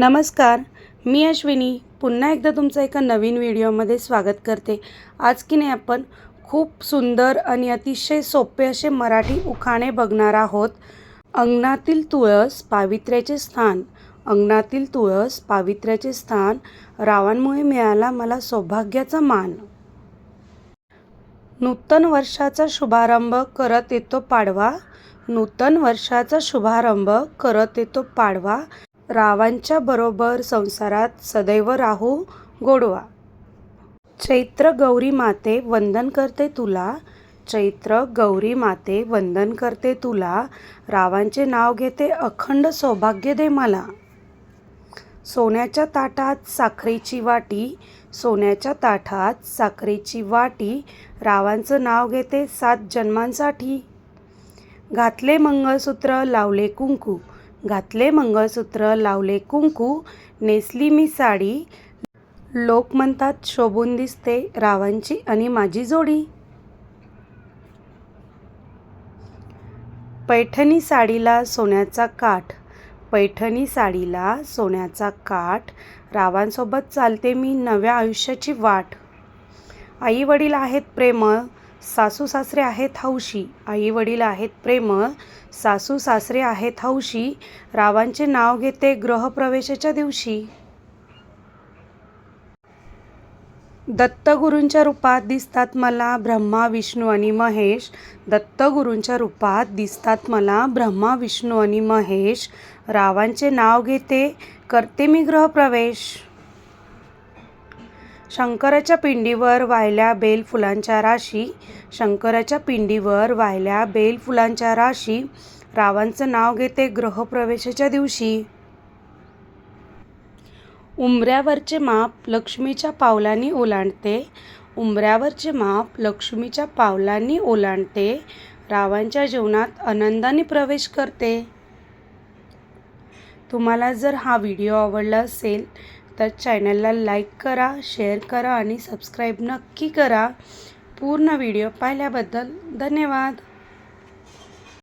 नमस्कार मी अश्विनी. पुन्हा एकदा तुमचं एका नवीन व्हिडिओमध्ये स्वागत करते. आज की नाही आपण खूप सुंदर आणि अतिशय सोपे असे मराठी उखाणे बघणार आहोत. अंगणातील तुळस पावित्र्याचे स्थान. अंगणातील तुळस पावित्र्याचे स्थान. रावांमुळे मिळाला मला सौभाग्याचा मान. नूतन वर्षाचा शुभारंभ करत येतो पाडवा. नूतन वर्षाचा शुभारंभ करत येतो पाडवा. रावांच्या बरोबर संसारात सदैव राहू गोडवा. चैत्र गौरी माते वंदन करते तुला. चैत्र गौरी माते वंदन करते तुला. रावांचे नाव घेते अखंड सौभाग्य दे मला. सोन्याच्या ताटात साखरेची वाटी. सोन्याच्या ताटात साखरेची वाटी. रावांचं नाव घेते सात जन्मांसाठी. घातले मंगळसूत्र लावले कुंकू. घातले मंगळसूत्र लावले कुंकू नेसली मी साडी. लोक म्हणतात शोभून दिसते रावांची आणि माझी जोडी. पैठणी साडीला सोन्याचा काठ. पैठणी साडीला सोन्याचा काठ. रावांसोबत चालते मी नव्या आयुष्याची वाट. आई वडील आहेत प्रेमळ सासू सासरे आहेत हौशी आई वडील आहेत प्रेमळ सासू सासरे आहेत हौशी रावांचे नाव घेते ग्रहप्रवेशाच्या दिवशी. दत्तगुरूंच्या रूपात दिसतात मला ब्रह्मा विष्णू आणि महेश. दत्तगुरूंच्या रूपात दिसतात मला ब्रह्मा विष्णू आणि महेश. रावांचे नाव घेते करते मी ग्रहप्रवेश शंकराच्या पिंडीवर वाहिल्या बेल फुलांच्या राशी शंकराच्या पिंडीवर वाहिल्या बेल फुलांच्या राशी रावांचं नाव घेते ग्रहप्रवेशाच्या दिवशी. उंबऱ्यावरचे माप लक्ष्मीच्या पावलांनी ओलांडते उंबऱ्यावरचे माप लक्ष्मीच्या पावलांनी ओलांडते रावांच्या जीवनात आनंदाने प्रवेश करते. तुम्हाला जर हा व्हिडिओ आवडला असेल तर चॅनलला लाईक करा शेअर करा आणि सबस्क्राईब नक्की करा. पूर्ण व्हिडिओ पाहिल्याबद्दल धन्यवाद.